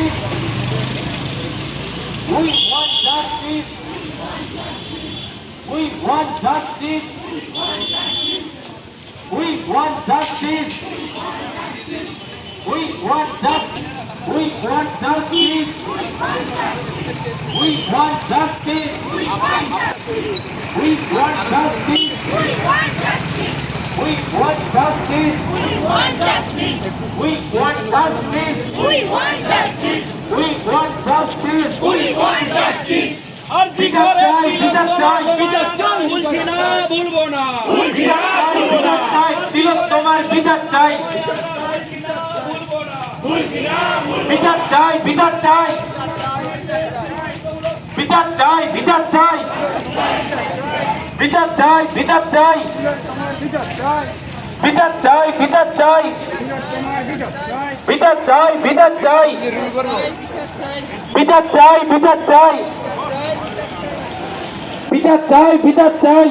peace. We want justice. We want justice. We want justice. We want justice. We want justice. We want justice. We want justice. We want justice. We want justice. We want justice. We want justice. We want justice. We want justice. আরজি বিচার করে চাই, বিচার চাই। বিচার চাই বলছি না বলব না বিচার চাই তিলক তোমার বিচার চাই বিচার চাই বিচার চাই বিচার চাই বিচার চাই বিচার চাই বিচার চাই বিচার চাই বিচার চাই বিচার চাই বিচার চাই বিচার চাই বিচার চাই বিচার চাই বিচার চাই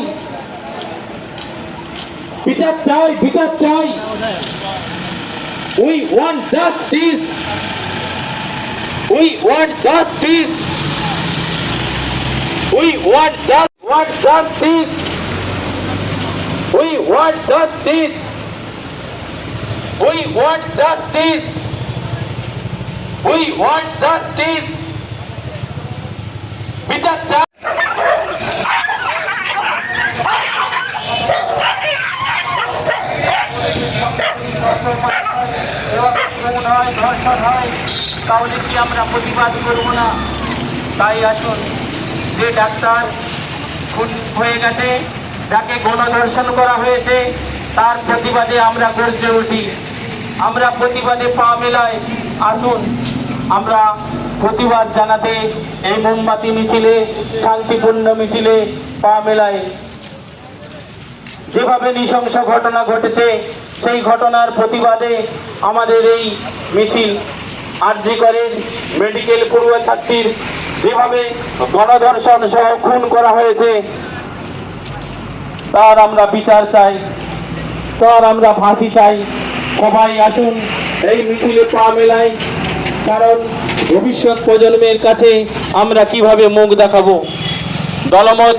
বিচার চাই বিচার চাই We want justice. We want justice. We want just want justice. Want justice. We want justice. We want justice. খুন হয় ধর্ষণ হয় তাহলে কি আমরা প্রতিবাদ করব না তাই আসুন, যে ডাক্তার খুন হয়ে গেছে যাকে গণধর্ষণ করা হয়েছে, তার প্রতিবাদে আমরা গর্জে উঠি। আমরা প্রতিবাদে পা মেলাই আসুন। আমরা প্রতিবাদ জানাতে এই মোমবাতি মিছিলে, শান্তিপূর্ণ মিছিলে পা মেলাই যেভাবে নৃশংস ঘটনা ঘটেছে, সেই ঘটনার প্রতিবাদে আমাদের এই মিছিল আরজি করেন মেডিকেল পড়ুয়া ছাত্রীর। যেভাবে গণধর্ষণ সহ খুন করা হয়েছে তার আমরা বিচার চাই, তার আমরা ফাঁসি চাই। সবাই আসুন এই মিছিলে পা মেলাই, কারণ ভবিষ্যৎ প্রজন্মের কাছে আমরা কীভাবে মুখ দেখাবো? দলমত